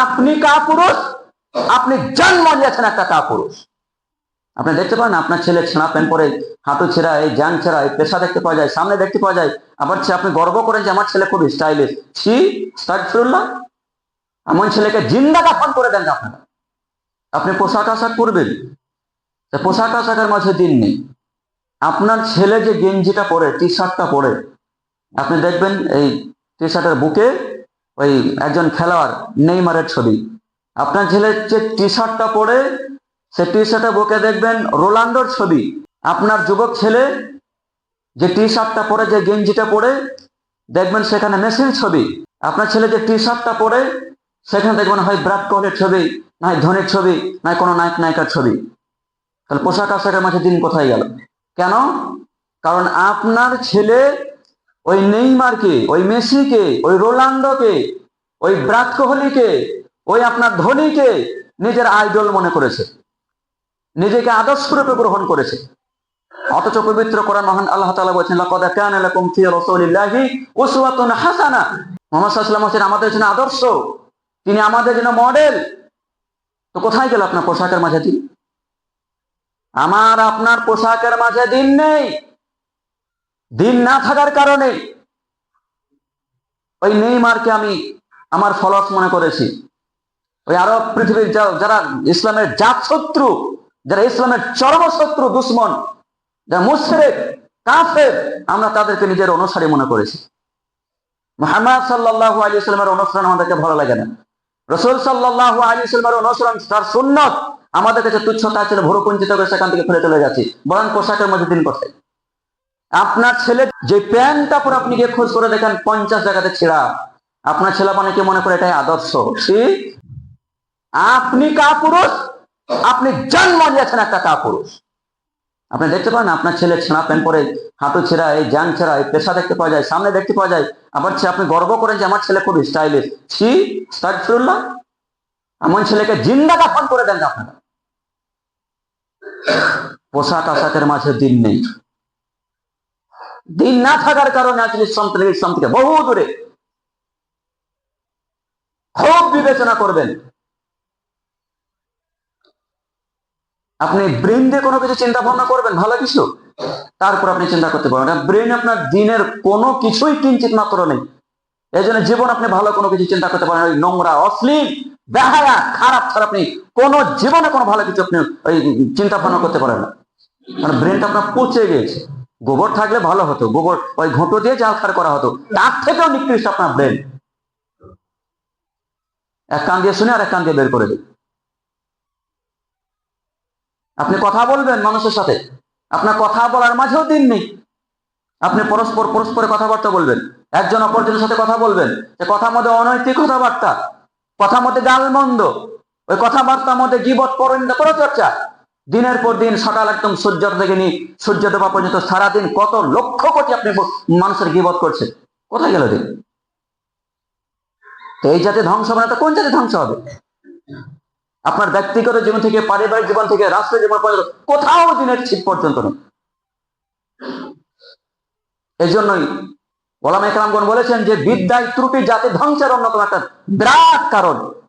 আপনি কাপুরুষ, আপনি জন্ম নিয়েছেন একটা কাপুরুষ। আপনি দেখতে পান, আপনার ছেলে ছেঁড়া প্যান্ট পরে, হাঁটু ছেঁড়া, এই জান ছেঁড়া, এই পেশা দেখতে পাওয়া যায়, সামনে দেখতে পাওয়া যায়, আবার আপনি গর্ব করেন যে আমার ছেলে খুবই স্টাইলিশ। ছি স্টাইলফুল্লাহ এমন ছেলেকে জিন্দা কাফন করে দেন আপনারা আপনি পোশাক আশাক করবেন পোশাক আশাকের মাঝে দিন নেই। আপনার ছেলে যে গেঞ্জিটা পরে টি শার্টটা পরে, আপনি দেখবেন এই টি শার্টের বুকে ওই একজন খেলোয়াড়, নেইমারের ছবি। আপনার ছেলের যে টি শার্টটা পরে, সে টি শার্টের বুকে দেখবেন রোনাল্ডোর ছবি। আপনার যুবক ছেলে যে টি শার্টটা পরে, যে গেঞ্জিটা পরে, দেখবেন সেখানে মেসির ছবি। আপনার ছেলে যে টি শার্টটা পরে, সেখানে দেখবেন হয় বিরাট কোহলির ছবি নয় ধোনির ছবি নয় কোনো নায়ক, নায়িকার ছবি। তাহলে পোশাক আশাকের মাঝে দিন কোথায় গেল? কেন? কারণ আপনার ছেলে ওই নেইমারকে, ওই মেসিকে, ওই রোনাল্ডোকে ওই বিরাট কোহলিকে, ওই আপনার ধোনিকে নিজের আইডল মনে করেছে। নিজেকে আদর্শ রূপে গ্রহণ করেছে। অথচ পবিত্র কোরআন মহান আল্লাহ তাআলা বলেছেন, লাকাদ কানা লাকুম ফি রাসূলিল্লাহি উসওয়াতুন হাসানা। মুহাম্মদ সাল্লাল্লাহু আলাইহি আমাদের জন্য আদর্শ। তিনি আমাদের জন্য মডেল। তো কোথায় গেল আপনার পোশাকের মাঝে দিন? আমার আপনার পোশাকের মাঝে দিন নেই। দিন না থাকার কারণে ওই নেইমারকে আমি আমার ফলস মনে করেছি। ওই আরব পৃথিবীর যারা ইসলামের জাত শত্রু, যারা ইসলামের চরম শত্রু, দুশ্মন, যারা মুশরিক, কাফের, আমরা তাদেরকে নিজের অনুসারী মনে করেছি। মোহাম্মদ সাল্লাল্লাহু আলাইহি সাল্লামের অনুসরণ আমাদেরকে ভালো লাগে না। রসুল সাল্লাল্লাহু আলাইহি সাল্লামের অনুসরণ, তার সুন্নত আমাদের কাছে তুচ্ছ ছিল ভুরুকুঞ্চিত করে সেখান থেকে ফিরে চলে যাচ্ছি। বরং পোশাকের মধ্যে দিন কোথায় আপনার ছেলে যে প্যান্টটা পরে আপনি গিয়ে খোঁজ করে দেখেন, পঞ্চাশ জায়গাতে ছেঁড়া। আপনার ছেলে অনেকে মনে করে এটাই আদর্শ। আপনি কাপুরুষ, আপনি জন্ম নিয়েছেন একটা কাপুরুষ। আপনি দেখতে পান, আপনার ছেলে ছেঁড়া প্যান্ট পরে হাঁটু ছেঁড়া, এই জান ছেঁড়া, এই পেশা দেখতে পাওয়া যায়, সামনে দেখতে পাওয়া যায়। আবার আপনি গর্ব করেন যে আমার ছেলে খুব স্টাইলিশ। ছি স্টাইলফুল্লাহ এমন ছেলেকে জিন্দা কাফন করে দেন আপনারা। পোশাক আশাকের মাঝে দিন নেই। দিন না থাকার কারণে আজ ইসলাম থেকে ইসলাম থেকে বহু দূরে। খুব বিবেচনা করবেন। আপনি ব্রেন দিয়ে কোনো কিছু চিন্তা ভাবনা করবেন, ভালো কিছু? তারপর আপনি চিন্তা করতে পারবেন। ব্রেন আপনার দিনের কোনো কিছুই কিঞ্চিত মাত্র নেই। এই জন্য জীবন আপনি ভালো কোনো কিছু চিন্তা করতে পারেন ওই নোংরা, অশ্লীল, বেহায়া, খারাপ ছাড়া আপনি কোনো জীবনে কোনো ভালো কিছু আপনি ওই চিন্তা ভাবনা করতে পারেন না। কারণ ব্রেনটা আপনার পচে গিয়েছে। গোবর থাকলে ভালো হতো। গোবর, ওই ঘুঁটো দিয়ে জাল খার করা হতো, তার থেকেও নিকৃষ্ট আপনার ব্রেন। এক কান দিয়ে শুনে আর এক কান দিয়ে বের করে দিন। আপনি কথা বলবেন মানুষের সাথে। আপনার কথা বলার মাঝেও দিন নেই। আপনি পরস্পর পরস্পরে কথাবার্তা বলবেন। একজন অপরজনের সাথে কথা বলবেন। সে কথার মধ্যে অনৈতিক কথাবার্তা, কথার মধ্যে গালমন্দ, ওই কথাবার্তার মধ্যে জীবত পরচর্চা। দিনের পর দিন সকাল একদম সূর্য থেকে নিয়ে সূর্য ডোবা পর্যন্ত সারাদিন কত লক্ষ কোটি আপনি মানুষের গিবত করছেন। কোথায় গেল দিন? এই জাতি ধ্বংস হবে না তো কোন জাতি ধ্বংস হবে? আপনার ব্যক্তিগত জীবন থেকে, পারিবারিক জীবন থেকে, রাষ্ট্রীয় জীবন পর্যন্ত, কোথাও দিনের ছিট পর্যন্ত নেই। এই জন্যই ওলামা একরামগণ বলেছেন যে বিদ্যায় ত্রুটি জাতি ধ্বংসের অন্যতম একটা বিরাট কারণ।